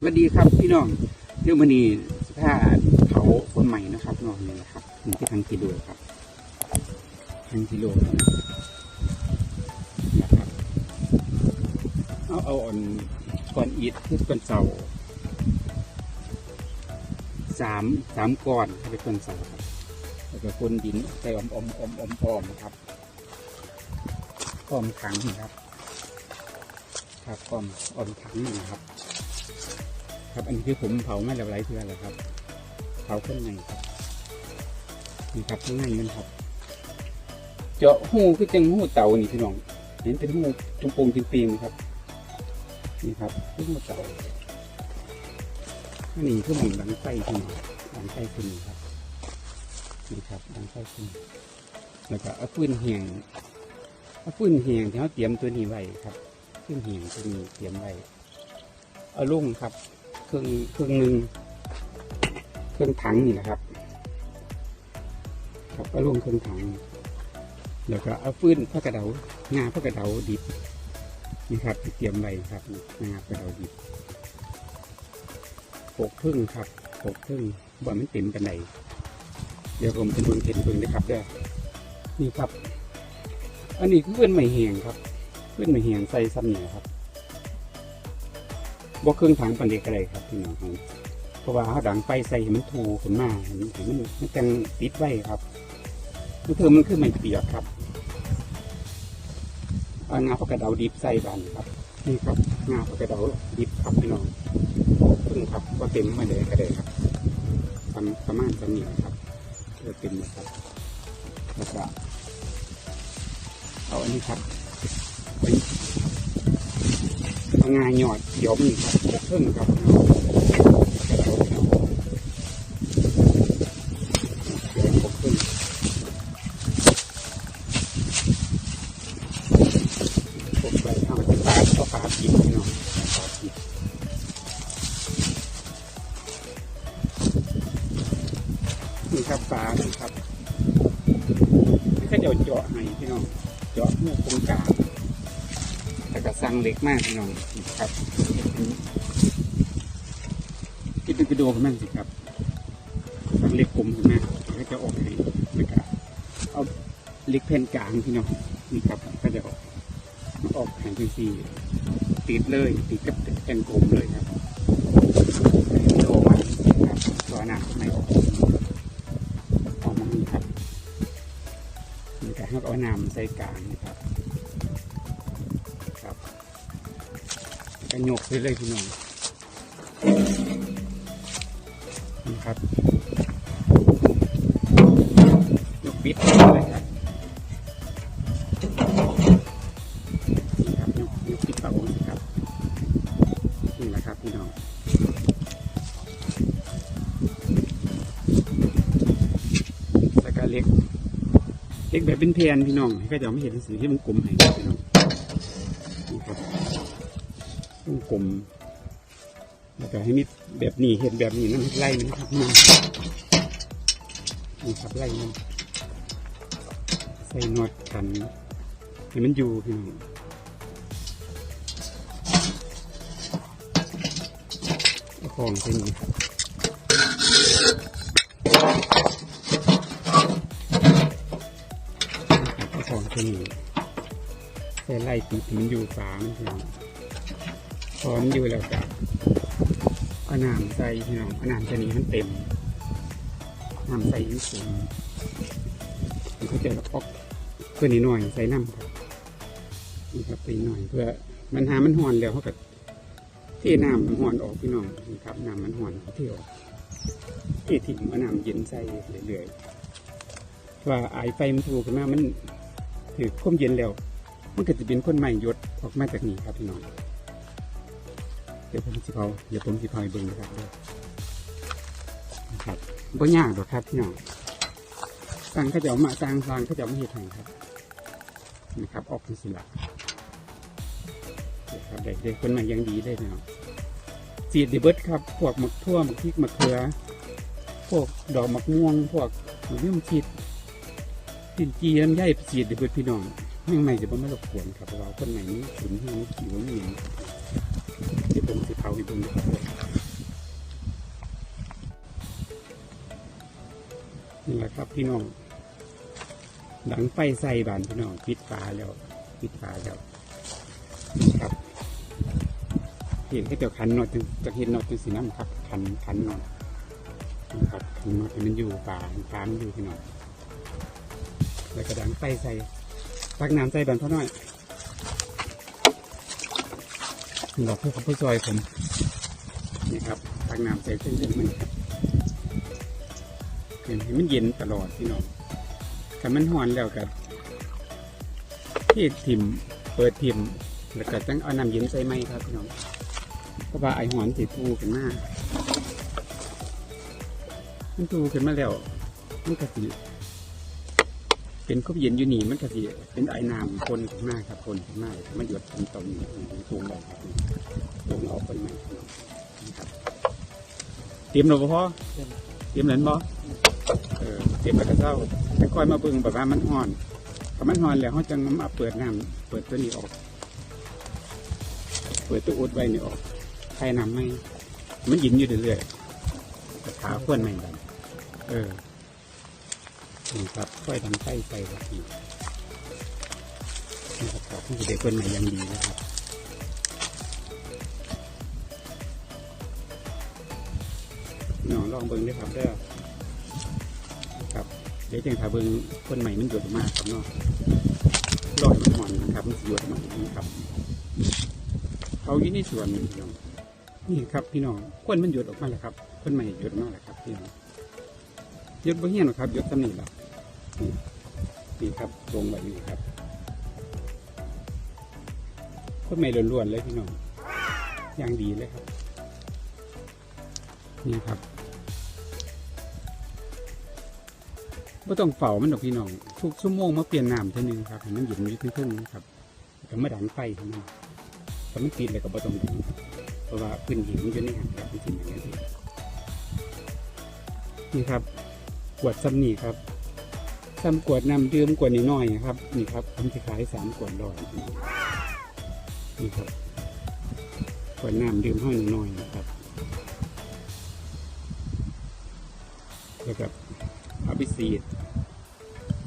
สวัสดีครับพี่น้องเรื่องมันนี้ผ้าเผาคนใหม่นะครับน้องนี่นะครับนี่ที่ทางกิโลครับทางกิโลนะครับ เอาเอาอ่อนก่อนอีทคือก่อนเสาสามสามก้อนถ้เป็นก้อนเสาครับแล้วก็คนดินใส่อมอมอมอมอมครับออมถังนี่ครับ ครับออมออมถังนะครับ ครับ อันนี้คือผมเผามาแล้วหลายเทือแล้วครับ เผาข้างในครับนี่ครับข้างในมันครับ เจาะหูคือจังหูเต่านี่พี่น้องเห็นเป็นหูจงโปงจิงปีงครับ นี่ครับหูเต่าอันนี้คือหมันดังไฟขึ้นดังไฟขึ้นครับนี่ครับดังไฟขึ้นแล้วก็เอาฟืนเหียงเอาฟืนเหียงที่เขาเตรียมตัวนี้ไว้ครับฟืนเหียงตัวนี้เตรียมไว้เอาลุ่งครับ เครื่องเครื่องหนึ่งเครื่องถังนี่แหละครับครับก็ลงเครื่องถังแล้วก็เอาฟื้นพระกระเดางาพระกระเดาดิบนี่ครับตีเตรียมไว้ครับงาพระกระเดาดิบปกพึ่งครับปกพึ่งบ่มันเต็มกันไหนเดี๋ยวผมจะดูเห็นพึ่งนะครับเด้อนี่ครับ อันนี้คือเพื่อนไม่แหงครับ เพื่อนไม่แหงใส่ซ้ำเนี่ยครับ บ่เครื่องถังปันเด็กอะไรครับพี่น้องเพราะว่าเขาดังไฟใส่มันถูขึ้นมาเห็นเห็นมันมันจังติดไว้ครับคือเธอมันคือไม่เปียกครับเอางาปากกระเดาดิบใส่บันครับนี่ครับงาปากกระเดาดิบครับพี่น้องพึ่งครับก็เต็มมาเลยก็ได้ครับประมาณประมาณสำเนียงครับเพื่อเต็มนะครับแล้วก็เอาอันนี้ครับไว้ งานหยอดเดี๋ยวมีครับเครื่งครับกระเดาเนาะเดี๋ยวพกเครื่องพกไปเอาไปปาดก็ปาดกินพี่น้องปาดกินนี่ครับปลานี่ครับนี่ก็เดี๋ยวเจาะให้พี่น้อง เจาะเมื่อตรงกลาง แต่ก็สั่งเล็กมากพี่น้องครับคิดดูกระโดดมันสิครับสั่งเล็กกลมขึ้นมาก็จะออกให้นะครับเอาเล็กแผ่นกลางพี่น้องนี่ครับก็จะออกออกแผ่นที่สี่ติดเลยติดกับแผ่นกลมเลยครับโดมันครับตัวหนักไม่ออกออกมานี่ครับนี่ก็ให้เอาน้ำใส่กลางนะครับครับ กระหยกไปเลยพี่น้องนี่ครับยกปิดเลยครับนี่ครับยกยกปิดเป่าครับนี่แหละครับพี่น้องแล้วก็เล็กเล็กแบบเป็นเพนพี่น้องให้ก็จะไม่เห็นสีที่มันกลมให้ วงกลมแล้วก็ให้มีแบบนี้เห็นแบบนี้นั่นไล่มันครับนี่นี่ครับไล่มันใส่นวดกันให้มันอยู่พี่น้องเอาของใส่นี่คอาของใส่นี่ใส่ไล่ตีถึงอยู่ฝามันพี่น้อง พร้อมอยู่แล้วก็เอาน้ำใส่พี่น้องอาน้ำจะนี้มันเต็มน้ำใส่ยิ่งสูงมันก็จะออกเพื่อนิดหน่อยใส่น้ำครับนี่ครับไปหน่อยเพื่อมันหามันห่อนแล้วเขาก็เที่น้ำมันห่อนออกพี่น้องนี่ครับน้ำมันห่อนเขาเที่ยวที่ถิ่มอาน้ำเย็นใส่เรื่อยๆว่าไอไฟมันถูกขึ้นมามันถือความเย็นแล้ว มันก็จะเป็นคนใหม่ยศออกมาจากนี้ครับพี่น้อง เดี๋ยวผมสิเขาเดี๋ยวผมสิพาไปเบิ่งนะครับด้อนะครับบ่ยากหรอกครับพี่น้องสั่งเขาเจะเอามาสั่งสั่งเขาเจะเอามาเฮ็ดให้ครับนะครับ ออกเป็นสิละเดี๋ยวครับเด็กเด็กคนใหม่ยังดีเลยพี่น้องสีดดิเบิร์ดครับ พวกมักทั่วมักพริกมักเขือ พวกดอกมักม่วง พวกมักยุ่มชีดดินจีน้ำใยสีดดิเบิร์ดพี่น้องยังไม่จะบ่ไม่รบกวนครับเราคนไหนนี้ขุนที่นี่ขี่ว่ามีเดี๋ยว ผมสีเผาอีกตรงนี้นี่แหละครับพี่น้อง หลังไปใส่บานพี่น้องปิดฝาแล้วปิดฝาแล้วครับเห็นแค่เดียวขันนอดจึงจะเห็นนอดจึงสีน้ำครับขันขันนอดนะครับขันนอนมันอยู่ป่าป่ามันอยู่พี่น้องแล้วกระดังไปใส่ตักน้ำใส่บานพ่อน้อย นี่เราเพื่อเขาผู้ซอยผมนี่ครับตักน้ำใส่เส้นเส้นมันครับเห็นให้มันเย็นตลอดพี่น้องถ้ามันหอนแล้วกับที่ทิมเปิดทิมแล้วก็ต้องเอาน้ำเย็นใส่ไหมครับพี่น้องเพราะว่าไอหอนติดทูกันมากมันทูกันมาแล้วมันกระสิ เป็นข้าวเย็นอยู่นี่มันกะสิเป็นไอน้ำคนขึ้นมากครับคนขึ้นมากมันหยดตรงตรงสูงเลยครับลงออกไปไหม่ครับเตรียมหรือเปล่าเตรียมเหรนบ่เออเก็บไปกระเจ้าแต่ค่อยมาเบิ่งแบบว่ามันห่อนถ้ามันห่อนแล้วเขาจะมาเปิดน้ำเปิดตัวนี้ออก เปิดตัวอุดไว้นี่ออกใครน้ำไม่มันยินอยู่เรื่อยๆขาขวนไม่ดันเออ นี่ครับค่อยดันไฟไปแบบนี้นี่ครับขาผู้เด็กคนใหม่ยังดีนะครับน้องลองเบิ่งด้วยครับเด้อครับเดี๋ยวจังถ้าเบิ่งคนใหม่มันหยดออกมาครับเนาะรอยมันหอนนะครับมันสิหยดออกมาอย่างนี้ครับเขาอยู่ในสวนนี่ย่น้องนี่ครับพี่น้องคนมันหยดออกมาแล้วครับคนใหม่หยดออกมาแล้วครับพี่น้องหยดบ่เฮียนหรอครับหยดตำหนิแล้ว นี่นี่ครับตรงแบบนี้ครับคนใหม่ล้วนๆเลยพี่น้องอย่างดีเลยครับ นี่ครับไม่ต้องเฝ้ามันดอกพี่น้องทุกชั่วโมงมาเปลี่ยนน้ำเท่านึงครับให้มันเย็นอยู่ทึ่งๆครับก็มาดันไฟเท่านั้นถ้ามันติดเลยก็บ่ต้องดันเพราะว่าพื้นหินมันจะนี่หักแบบมันสิอย่างนี้นี่ครับขวดซ้ำนี่ครับ ซ้ำขวดน้ำดื่มขวดน้อยครับ นี่ครับผมจะขายสามขวดร้อยนี่ครับขวดน้ำดื่มห้อยน้อยนะครับแล้วก็เอาไปสีด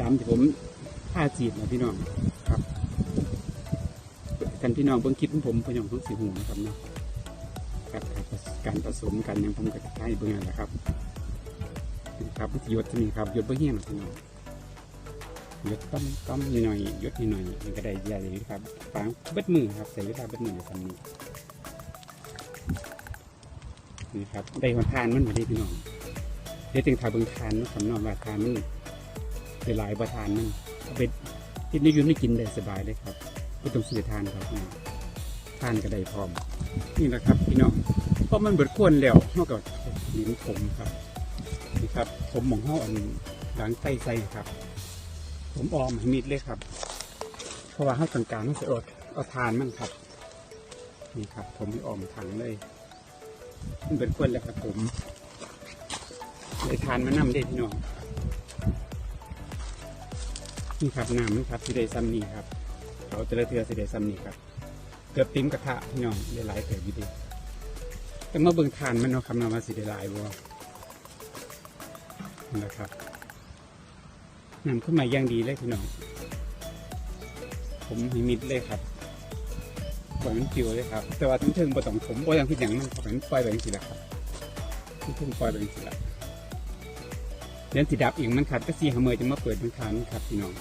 ตามที่ผมค่าสีดนะพี่น้องครับกันพี่น้องเบิ่งคลิปของผมพี่น้องทุกสีหูนะครับเนาะครับการผสมกันยังผมก็จะให้เบิ่งนั่นแหละครับนี่ครับหยดนี่ครับยดเบิ่งเฮี้ยนพี่น้อง ยดต้อมต้อมนิดหน่อยยดนิดหน่อยมันก็ได้ใหญ่เลยครับฟางเบ็ดมือครับใส่เวลาเบ็ดมือทำนี้นี่ครับได้หัวทานมันมาดีพี่น้องเดี๋ยวจึงทาเบิงทานเนาะคำนองว่าทานมันได้หลายประทานมันเอาไปกินได้อยืนได้กินได้สบายเลยครับไม่ต้องซื้อทานครับพี่น้องทานก็ได้พร้อม นี่แหละครับพี่น้องเพราะมันเบิดควนแล้วเท่ากับลิ้นผมครับนี่ครับผมหมองห้ออันหลังไส้ใส่ครับ ผมออมให้มิดเลยครับ เพราะว่าห้าต่างๆมันจะอดเอาทานมันครับ นี่ครับ ผมให้ออมถังเลย มันเบิดคนแล้วครับผมเลยทานมานำได้พี่น้องนี่ครับน้ำนี่ครับสีได้ซ้ำนี่ครับเขาจะเทือสีได้ซ้ำนี่ครับ เกือบติ้มกระทะพี่น้องได้หลายเกิดอยู่ดีแต่เมื่อเบิ่งทานมันเนาะคำนำมาสีได้หลายบัวนั่นะครับ นำขึ้นมาอย่างดีเลยพี่น้อง ผมให้มิดเลยครับปล่อยมันจิวเลยครับ แต่ว่าทั้งเทิงบ่ต้องผมบ่อยังคิดอย่างนั้นครับมันปล่อยไปย่างสิละครับทั้งเทิงปล่อยไปย่างสิละเดือนสีดับอีกมันขัดก็สีหาเมยจะมาเปิดมันคันครับพี่น้อง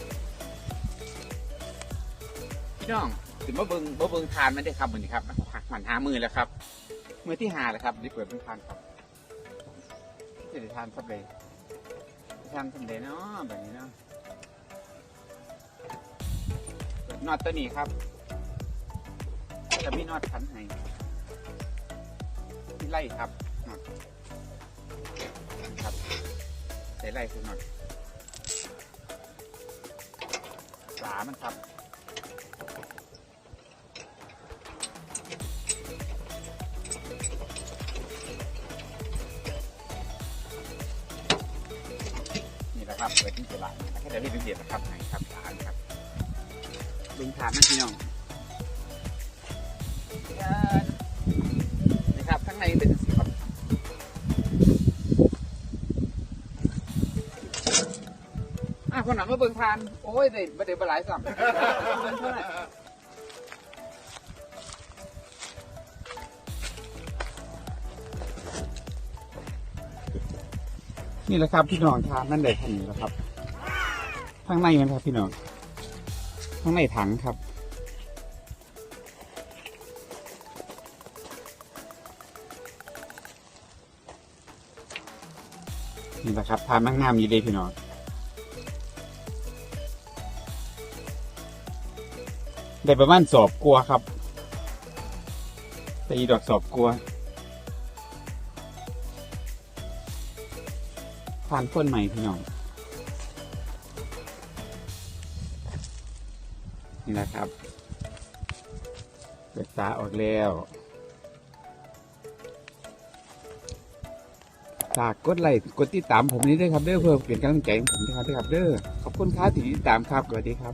พี่น้องถึงมาเบิงมาเบิงทานมันได้ครับมือนครับมันหักมันหามือแล้วครับมือที่หาแล้วครับได้เปิดเป็นทานครับจะได้ทานสับเลย ทำสำเร็จเนาะแบบนี้เนาะน็อตตัวนี้ครับจะมีน็อตขันให้ที่ไล่ครับน็อตครับใส่ไล่คือน็อตสามันครับ เปิดที่ตลาดแค่เดี๋ยวรีบเดียดนะครับไหนครับร้านครับลุงถามนะพี่น้องนะครับข้างในเป็นสีครับอะคนหนังก็เบิ่งทาน โอ้ยได้บ่เด้บ่หลายซ้ำเบิ่งเท่าไหร่ นี่แหละครับพี่น้องทานนั่นได้ทันนี้แล้วครับข้างในมันครับพี่น้องข้างในถังครับนี่แหละครับทานมั่งงามนี้เลยพี่น้องได้ประมาณสอบกลัวครับตีดอกสอบกลัว ทานพ่นใหม่พี่น้องนี่นะครับเปิดตาออกแล้วฝากกดไลค์กดติดตามผมนี้ด้วยครับเด้อเพื่อเป็นกำลังใจให้ผมด้วยครับเด้อขอบคุณครับที่ติดตามครับสวัสดีครับ